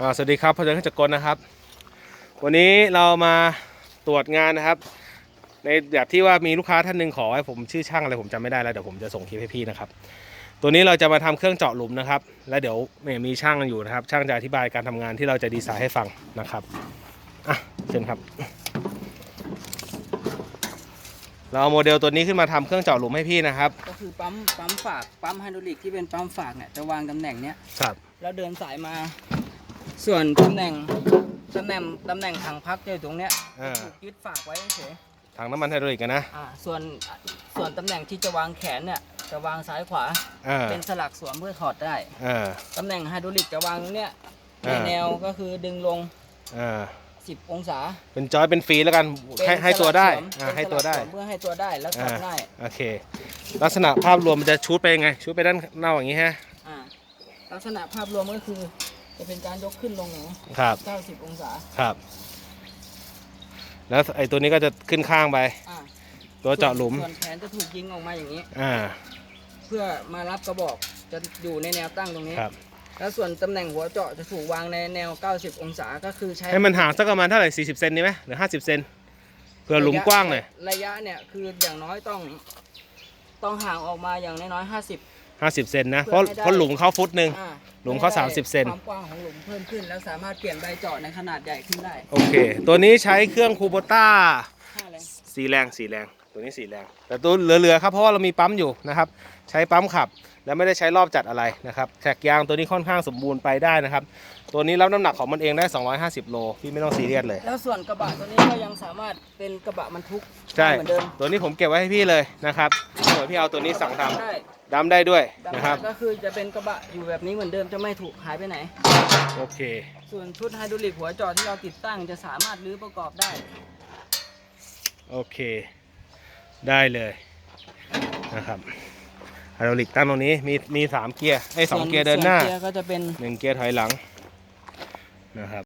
อ่าสวัสดีครับพจน์ขจกลนะครับ วันนี้เรามาตรวจงานนะครับ ในแบบที่ว่ามีลูกค้าท่านหนึ่งขอให้ผมชื่อช่างอะไรผมจำไม่ได้แล้วเดี๋ยวผมจะส่งคลิปให้พี่นะครับ ตัวนี้เราจะมาทำเครื่องเจาะหลุมนะครับ แล้วเดี๋ยวเนี่ยมีช่างอยู่นะครับ ช่างจะอธิบายการทำงานที่เราจะดีไซน์ให้ฟังนะครับอะเชิญครับ เราเอาโมเดลตัวนี้ขึ้นมาทำเครื่องเจาะหลุมให้พี่นะครับ ก็คือปั๊มปั๊มฝากปั๊มไฮดรอลิกที่เป็นปั๊มฝากเนี่ยจะวางตำแหน่งเนี้ยครับ แล้วเดินสายมา ส่วนตำแหน่งตำแหน่งตำแหน่งถังพักจะอยู่ตรงเนี้ยอ่าถูกยึดฝากไว้เฉยถังน้ำมันไฮดรอลิกกันนะๆอ่าส่วนส่วนตำแหน่งที่จะวางแขนเนี่ยจะวางซ้ายขวาอ่าเป็นสลักสวมเพื่อถอดได้อ่าตำแหน่งไฮดรอลิกจะวางตรงเนี้ยในอ่าแนวก็คือดึงลงอ่า10 องศาเป็นจอยเป็นฟรีแล้วกันเป็นให้ให้ตัวได้สลักสอ่าเป็นให้ตัวได้สลักสมเพื่อให้ตัวได้แล้วถอดง่ายโอเค ลักษณะภาพรวมมันจะชุดไปยังไงชุดไปด้านหน้าอย่างนี้ฮะ อ่าลักษณะภาพรวมก็คือ จะเป็นการยกขึ้นลงอย่างนี้ครับ 90 องศาครับ แล้วไอ้ตัวนี้ก็จะขึ้นข้างไป อ่าตัวเจาะหลุม ส่วนแขนจะถูกยิงออกมาอย่างนี้ อ่า เพื่อมารับกระบอกจะอยู่ในแนวตั้งตรงนี้ ครับ แล้วส่วนตำแหน่งหัวเจาะจะถูกวางในแนว 90 องศาก็คือใช้ให้มันห่างสักประมาณเท่าไหร่40เซนดีไหมหรือ50เซนเพื่อหลุมกว้างหน่อยระยะเนี่ยคืออย่างน้อยต้อง ต้องห่างออกมาอย่างน้อยๆ 50 50เซนนะ เพราะเพื่อให้ได้เพราะหลุมเขาฟุตหนึ่ง อ่าหลุมเขาพื่อให้30เซน ความกว้างของหลุมเพิ่มขึ้น แล้วสามารถเปลี่ยนใบเจาะในขนาดใหญ่ขึ้นได้โอเค ตัวนี้ใช้เครื่องคูโบต้าห้าแรงสีแรงสีแรงตัวนี้สีแรง แต่ตัวเหลือๆครับเพราะว่าเรามีปั๊มอยู่นะครับใช้ปั๊มขับ แล้วไม่ได้ใช้รอบจัดอะไรนะครับแขกยางตัวนี้ค่อนข้างสมบูรณ์ไปได้นะครับ ตัวนี้รับน้ำหนักของมันเองได้ 250 โลพี่ไม่ต้องซีเรียสเลย แล้วส่วนกระบะตัวนี้ก็ยังสามารถเป็นกระบะบรรทุกใช่ ได้เหมือนเดิมตัวนี้ผมเก็บไว้ให้พี่เลยนะครับ เดี๋ยวพี่เอาตัวนี้สั่งทได้ำดำได้ด้วยดำนะครับ ก็คือจะเป็นกระบะอยู่แบบนี้เหมือนเดิมจะไม่ถูกหายไปไหน โอเค ส่วนชุดไฮดรอลิกหัวเจอที่เราติดตั้งจะสามารถรื้อประกอบได้ โอเค ได้เลยนะครับไฮดรอลิกตั้งตรงนี้มีมีสามเกียร์ไอ้ยสองส่วนเกียร์เดินหน้าส่วเกียร์ก็จะเป็นหนึ่งเกียร์ถอยหลังนะครับ